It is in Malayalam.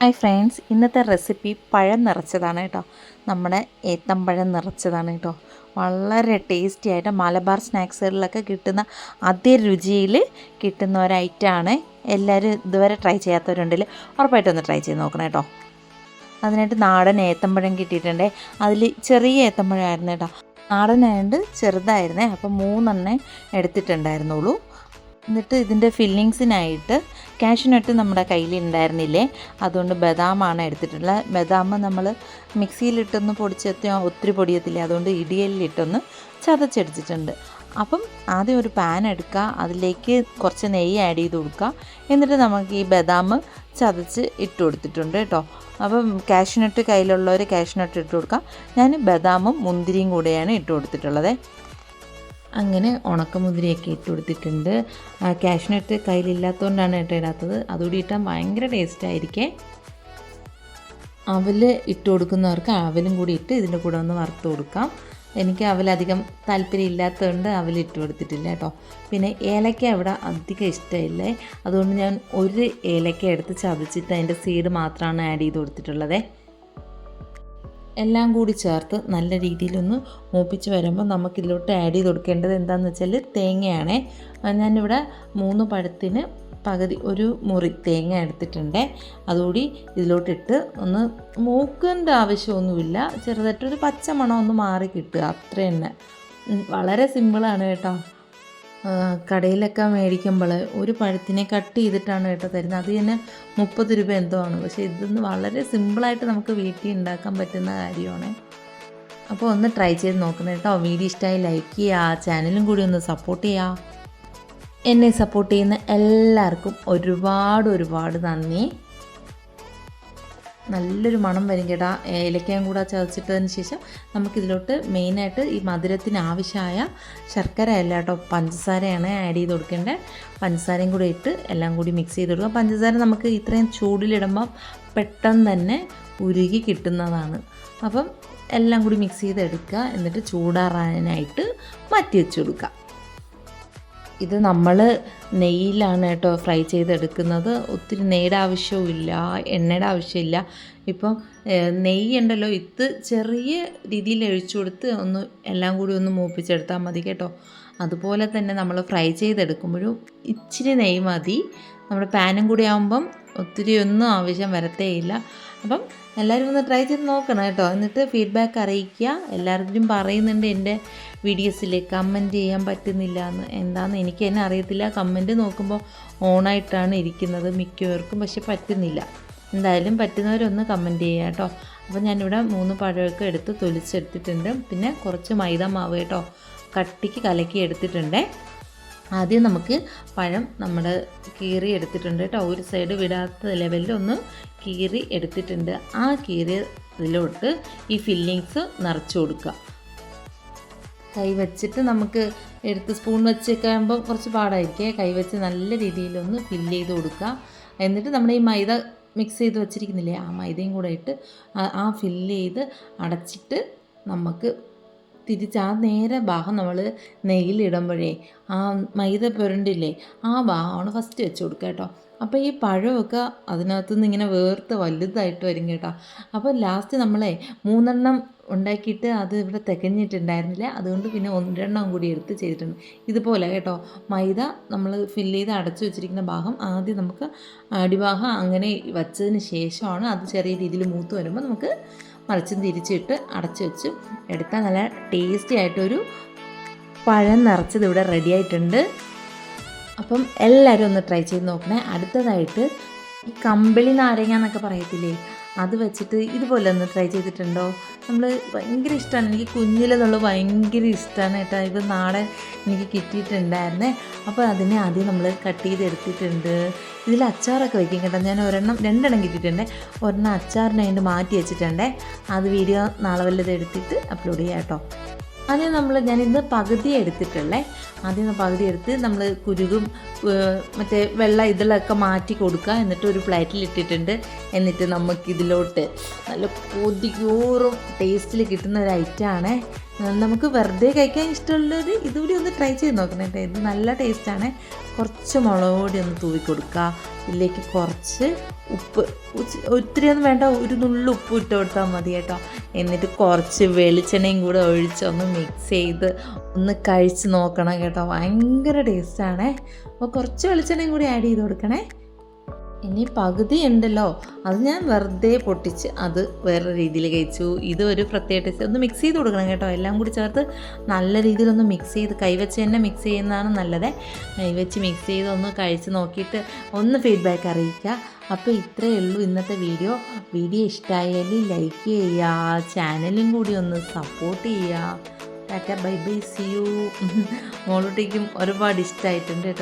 ഹായ് ഫ്രണ്ട്സ് ഇന്നത്തെ റെസിപ്പി പഴം നിറച്ചതാണ് കേട്ടോ. നമ്മുടെ ഏത്തമ്പഴം നിറച്ചതാണ് കേട്ടോ. വളരെ ടേസ്റ്റി ആയിട്ട് മലബാർ സ്നാക്സുകളിലൊക്കെ കിട്ടുന്ന അതേ രുചിയിൽ കിട്ടുന്ന ഒരു ഐറ്റമാണ് എല്ലാവരും ഇതുവരെ ട്രൈ ചെയ്യാത്തവരുണ്ടെങ്കിൽ ഉറപ്പായിട്ടൊന്ന് ട്രൈ ചെയ്ത് നോക്കണം കേട്ടോ. അതിനായിട്ട് നാടൻ ഏത്തമ്പഴം കിട്ടിയിട്ടുണ്ട്. അതിൽ ചെറിയ ഏത്തമ്പഴമായിരുന്നു കേട്ടോ. നാടനായതുകൊണ്ട് ചെറുതായിരുന്നേ അപ്പോൾ മൂന്നെണ്ണേ എടുത്തിട്ടുണ്ടായിരുന്നുള്ളൂ. എന്നിട്ട് ഇതിന്റെ ഫില്ലിങ്സിനായിട്ട് കാഷ്യൂനട്ട് നമ്മുടെ കയ്യിൽ ഉണ്ടായിരുന്നില്ലേ അതുകൊണ്ട് ബദാമാണ് എടുത്തിട്ടുള്ളത്. ബദാം നമ്മൾ മിക്സിയിലിട്ടൊന്ന് പൊടിച്ചെത്തിയാൽ ഒത്തിരി പൊടിയത്തില്ലേ അതുകൊണ്ട് ഇടിയലിലിട്ടൊന്ന് ചതച്ചെടുത്തിട്ടുണ്ട് അപ്പം ആദ്യം ഒരു പാൻ എടുക്കുക അതിലേക്ക് കുറച്ച് നെയ്യ് ആഡ് ചെയ്ത് കൊടുക്കുക. എന്നിട്ട് നമുക്ക് ഈ ബദാം ചതച്ച് ഇട്ട് കൊടുത്തിട്ടുണ്ട് കേട്ടോ. അപ്പം കാഷ്യൂനട്ട് കയ്യിലുള്ളവർ കാഷ്യൂനട്ട് ഇട്ട് കൊടുക്കുക ഞാൻ ബദാമും മുന്തിരിയും കൂടെയാണ് ഇട്ട് കൊടുത്തിട്ടുള്ളത്. അങ്ങനെ ഉണക്കമുതിരിയൊക്കെ ഇട്ട് കൊടുത്തിട്ടുണ്ട്. കാഷ്നട്ട് കയ്യിലില്ലാത്തതുകൊണ്ടാണ് കേട്ടോ ഇടാത്തത്. അതുകൂടി ഇട്ടാൽ ഭയങ്കര ടേസ്റ്റ് ആയിരിക്കേ. അവൽ ഇട്ട് കൊടുക്കുന്നവർക്ക് അവലും കൂടി ഇട്ട് ഇതിന്റെ കൂടെ ഒന്ന് വറുത്ത് കൊടുക്കാം. എനിക്ക് അവലധികം താല്പര്യം ഇല്ലാത്തതുകൊണ്ട് അവലിട്ട് കൊടുത്തിട്ടില്ല കേട്ടോ. പിന്നെ ഏലക്ക അവിടെ അധികം ഇഷ്ടമില്ലേ? അതുകൊണ്ട് ഞാൻ ഒരു ഏലക്ക എടുത്ത് ചതച്ചിട്ട് അതിന്റെ സീഡ് മാത്രമാണ് ആഡ് ചെയ്ത് കൊടുത്തിട്ടുള്ളത്. എല്ലാം കൂടി ചേർത്ത് നല്ല രീതിയിലൊന്ന് മൂപ്പിച്ച് വരുമ്പോൾ നമുക്കിതിലോട്ട് ആഡ് ചെയ്ത് കൊടുക്കേണ്ടത് എന്താണെന്ന് വെച്ചാൽ തേങ്ങയാണേ. ഞാനിവിടെ മൂന്ന് പഴത്തിന് പകുതി ഒരു മുറി തേങ്ങ എടുത്തിട്ടുണ്ട്. അതുകൂടി ഇതിലോട്ടിട്ട് ഒന്ന് മൂക്കേണ്ട ആവശ്യമൊന്നുമില്ല. ചെറുതായിട്ടൊരു പച്ച ഒന്ന് മാറി കിട്ടുക. അത്ര തന്നെ. വളരെ സിമ്പിളാണ് കേട്ടോ. കടയിലൊക്കെ മേടിക്കുമ്പോൾ ഒരു പഴത്തിനെ കട്ട് ചെയ്തിട്ടാണ് കേട്ടോ തരുന്നത്. അത് തന്നെ മുപ്പത് രൂപ എന്തോ ആണ്. പക്ഷേ ഇതൊന്ന് വളരെ സിമ്പിളായിട്ട് നമുക്ക് വീട്ടിൽ ഉണ്ടാക്കാൻ പറ്റുന്ന കാര്യമാണ്. അപ്പോൾ ഒന്ന് ട്രൈ ചെയ്ത് നോക്കണം കേട്ടോ. വീഡിയോ ഇഷ്ടമായി ലൈക്ക് ചെയ്യുക ചാനലും കൂടി ഒന്ന് സപ്പോർട്ട് ചെയ്യുക. എന്നെ സപ്പോർട്ട് ചെയ്യുന്ന എല്ലാവർക്കും ഒരുപാട് ഒരുപാട് നന്ദി. നല്ലൊരു മണം വരും കേട്ടോ ഏലക്കയും കൂടെ ചതച്ചിട്ടതിന് ശേഷം നമുക്കിതിലോട്ട് മെയിനായിട്ട് ഈ മധുരത്തിന് ആവശ്യമായ ശർക്കര അല്ല കേട്ടോ പഞ്ചസാരയാണ് ആഡ് ചെയ്ത് കൊടുക്കേണ്ടത് പഞ്ചസാരയും കൂടി ഇട്ട് എല്ലാം കൂടി മിക്സ് ചെയ്ത് കൊടുക്കുക. പഞ്ചസാര നമുക്ക് ഇത്രയും ചൂടിലിടുമ്പം പെട്ടെന്ന് തന്നെ ഉരുകി കിട്ടുന്നതാണ്. അപ്പം എല്ലാം കൂടി മിക്സ് ചെയ്തെടുക്കുക. എന്നിട്ട് ചൂടാറാനായിട്ട് മാറ്റി വെച്ച് കൊടുക്കുക. ഇത് നമ്മൾ നെയ്യിലാണ് കേട്ടോ ഫ്രൈ ചെയ്തെടുക്കുന്നത്. ഒത്തിരി നെയ്യുടെ ആവശ്യവുമില്ല എണ്ണയുടെ ആവശ്യമില്ല. ഇപ്പം നെയ്യ് ഉണ്ടല്ലോ ഇത് ചെറിയ രീതിയിൽ ഒഴിച്ചു കൊടുത്ത് ഒന്ന് എല്ലാം കൂടി ഒന്ന് മൂപ്പിച്ചെടുത്താൽ മതി കേട്ടോ. അതുപോലെ തന്നെ നമ്മൾ ഫ്രൈ ചെയ്തെടുക്കുമ്പോഴും ഇച്ചിരി നെയ്യ് മതി. നമ്മുടെ പാനും കൂടി ആകുമ്പം ഒത്തിരി ഒന്നും ആവശ്യം വരത്തേയില്ല. അപ്പം എല്ലാവരും ഒന്ന് ട്രൈ ചെയ്ത് നോക്കണം കേട്ടോ. എന്നിട്ട് ഫീഡ്ബാക്ക് അറിയിക്കുക. എല്ലാവരും പറയുന്നുണ്ട് എന്റെ വീഡിയോസിൽ കമന്റ് ചെയ്യാൻ പറ്റുന്നില്ല എന്ന്. എന്താണെന്ന് എനിക്ക് തന്നെ അറിയത്തില്ല. കമന്റ് നോക്കുമ്പോൾ ഓണായിട്ടാണ് ഇരിക്കുന്നത് മിക്കവർക്കും. പക്ഷെ പറ്റുന്നില്ല. എന്തായാലും പറ്റുന്നവരൊന്ന് കമന്റ് ചെയ്യുക കേട്ടോ. അപ്പോൾ ഞാനിവിടെ മൂന്ന് പഴമൊക്കെ എടുത്ത് തൊലിച്ചെടുത്തിട്ടുണ്ട്. പിന്നെ കുറച്ച് മൈദ മാവ് കേട്ടോ. കട്ടിക്ക് കലക്കി എടുത്തിട്ടുണ്ട്. ആദ്യം നമുക്ക് പഴം നമ്മൾ കീറി എടുത്തിട്ടുണ്ട് കേട്ടോ. ഒരു സൈഡ് വിടാത്ത ലെവലിൽ ഒന്ന് കീറി എടുത്തിട്ടുണ്ട്. ആ കീറി ഇതിലോട്ട് ഈ ഫില്ലിങ്സ് നിറച്ചു കൊടുക്കുക. കൈ വെച്ചിട്ട് നമുക്ക് എടുത്ത് സ്പൂൺ വെച്ചൊക്കെ ആകുമ്പോൾ കുറച്ച് പാടായിരിക്കേ. കൈ വെച്ച് നല്ല രീതിയിലൊന്ന് ഫില്ല് ചെയ്ത് കൊടുക്കുക. എന്നിട്ട് നമ്മൾ ഈ മൈദ മിക്സ് ചെയ്ത് വെച്ചിരിക്കുന്നില്ലേ ആ മൈദയും കൂടെ ഇട്ട് ആ ഫില്ല് ചെയ്ത് അടച്ചിട്ട് നമുക്ക് തിരിച്ച് ആ നേരെ ഭാഗം നമ്മൾ നെയ്യിലിടുമ്പോഴേ ആ മൈദ പുരണ്ടില്ലേ ആ ഭാഗമാണ് ഫസ്റ്റ് വെച്ച് കൊടുക്കുക കേട്ടോ. അപ്പോൾ ഈ പഴമൊക്കെ അതിനകത്തു നിന്ന് ഇങ്ങനെ വേർത്ത് വലുതായിട്ട് വരും കേട്ടോ. അപ്പോൾ ലാസ്റ്റ് നമ്മളെ മൂന്നെണ്ണം ഉണ്ടാക്കിയിട്ട് അത് ഇവിടെ തികഞ്ഞിട്ടുണ്ടായിരുന്നില്ല. അതുകൊണ്ട് പിന്നെ ഒന്നെണ്ണം കൂടി എടുത്ത് ചെയ്തിട്ടുണ്ട്. ഇതുപോലെ കേട്ടോ. മൈദ നമ്മൾ ഫില്ല് ചെയ്ത് അടച്ചു വെച്ചിരിക്കുന്ന ഭാഗം ആദ്യം നമുക്ക് അടിഭാഗം അങ്ങനെ വച്ചതിന് ശേഷമാണ് അത് ചെറിയ രീതിയിൽ മൂത്ത് വരുമ്പോൾ നമുക്ക് മറിച്ചും തിരിച്ചിട്ട് അടച്ചു വെച്ച് എടുത്താൽ നല്ല ടേസ്റ്റി ആയിട്ടൊരു പഴം നിറച്ചത് ഇവിടെ റെഡി ആയിട്ടുണ്ട്. അപ്പം എല്ലാവരും ഒന്ന് ട്രൈ ചെയ്ത് നോക്കണേ. അടുത്തതായിട്ട് ഈ കമ്പിളി നാരങ്ങ എന്നൊക്കെ പറയത്തില്ലേ? അത് വെച്ചിട്ട് ഇതുപോലെ ഒന്ന് ട്രൈ ചെയ്തിട്ടുണ്ടോ? നമ്മൾ ഭയങ്കര ഇഷ്ടമാണ് എനിക്ക് കുഞ്ഞിലെന്നുള്ള ഭയങ്കര ഇഷ്ടമാണ് കേട്ടോ. ഇത് നാടൻ എനിക്ക് കിട്ടിയിട്ടുണ്ടായിരുന്നേ. അപ്പോൾ അതിനെ ആദ്യം നമ്മൾ കട്ട് ചെയ്തെടുത്തിട്ടുണ്ട്. ഇതിൽ അച്ചാറൊക്കെ വയ്ക്കും കേട്ടോ. ഞാൻ ഒരെണ്ണം രണ്ടെണ്ണം കിട്ടിയിട്ടുണ്ട്. ഒരെണ്ണം അച്ചാറിനെ അതിന്റെ മാറ്റി വെച്ചിട്ടുണ്ടേ. അത് വീഡിയോ നാളെ വല്ലത് എടുത്തിട്ട് അപ്ലോഡ് ചെയ്യാം കേട്ടോ. ആദ്യം നമ്മൾ ഞാനിന്ന് പകുതി എടുത്തിട്ടുള്ളേ. ആദ്യം പകുതി എടുത്ത് നമ്മൾ കുരുകും മറ്റേ വെള്ള ഇതിലൊക്കെ മാറ്റി കൊടുക്കുക. എന്നിട്ട് ഒരു പ്ലേറ്റിൽ ഇട്ടിട്ടുണ്ട്. എന്നിട്ട് നമുക്കിതിലോട്ട് നല്ല കൊതിയൂറും ടേസ്റ്റിൽ കിട്ടുന്ന ഒരു ഐറ്റമാണ് നമുക്ക് വെറുതെ കഴിക്കാൻ ഇഷ്ടമുള്ളവർ ഇതുകൂടി ഒന്ന് ട്രൈ ചെയ്ത് നോക്കണം കേട്ടോ. ഇത് നല്ല ടേസ്റ്റാണ് കുറച്ച് മുളക് പൊടി ഒന്ന് തൂവി കൊടുക്കുക ഇതിലേക്ക് കുറച്ച് ഉപ്പ്. ഒത്തിരിയൊന്നും വേണ്ട ഒരു നുള്ളു ഉപ്പ് ഇട്ട് കൊടുത്താൽ മതി കേട്ടോ. എന്നിട്ട് കുറച്ച് വെളിച്ചെണ്ണയും കൂടെ ഒഴിച്ച് ഒന്ന് മിക്സ് ചെയ്ത് ഒന്ന് കഴിച്ച് നോക്കണം കേട്ടോ. ഭയങ്കര ടേസ്റ്റാണേ അപ്പോൾ കുറച്ച് വെളിച്ചെണ്ണയും കൂടി ആഡ് ചെയ്ത് കൊടുക്കണേ. ഇനി പകുതി ഉണ്ടല്ലോ. അത് ഞാൻ വെറുതെ പൊട്ടിച്ച് അത് വേറെ രീതിയിൽ കഴിച്ചു. ഇത് ഒരു പ്രത്യേക ടേസ്റ്റ് ഒന്ന് മിക്സ് ചെയ്ത് കൊടുക്കണം കേട്ടോ. എല്ലാം കൂടി ചേർത്ത് നല്ല രീതിയിലൊന്ന് മിക്സ് ചെയ്ത് കൈവച്ച് തന്നെ മിക്സ് ചെയ്യുന്നതാണ് നല്ലത്. കൈവച്ച് മിക്സ് ചെയ്ത് ഒന്ന് കഴിച്ച് നോക്കിയിട്ട് ഒന്ന് ഫീഡ്ബാക്ക് അറിയിക്കുക. അപ്പോൾ ഇത്രയേ ഉള്ളൂ ഇന്നത്തെ വീഡിയോ വീഡിയോ ഇഷ്ടമായാൽ ലൈക്ക് ചെയ്യുക. ചാനലും കൂടി ഒന്ന് സപ്പോർട്ട് ചെയ്യുക. Tata bye bye see you മോളോട്ടേക്കും ഒരുപാട് ഇഷ്ടമായിട്ടുണ്ട് കേട്ടോ.